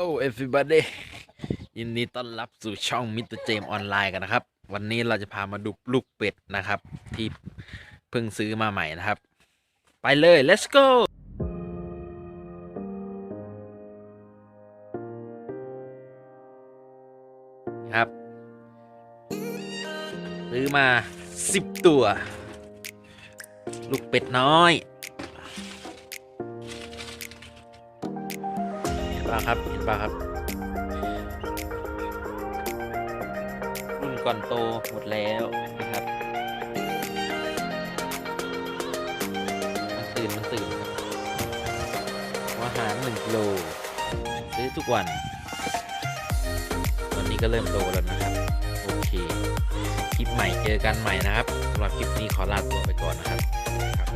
Hello everybody ยินดีต้อนรับสู่ช่องมิสเตอร์เจมออนไลน์กันนะครับ วันนี้เราจะพามาดูลูกเป็ดนะครับ ที่เพิ่งซื้อมาใหม่นะครับ ไปเลย let's go ครับ ซื้อมา 10 ตัว ลูกเป็ดน้อย ป่ะครับเห็นป่ะครับ รุ่นก่อนโตหมดแล้วนะครับมันตื่นมันตื่นครับวอาหารหนึ่งกิโลซื้อทุกวันตอนนี้ก็เริ่มโตแล้วนะครับ โอเค คลิปใหม่เจอกันใหม่นะครับสำหรับคลิปนี้ขอลาตัวไปก่อนนะครับครับ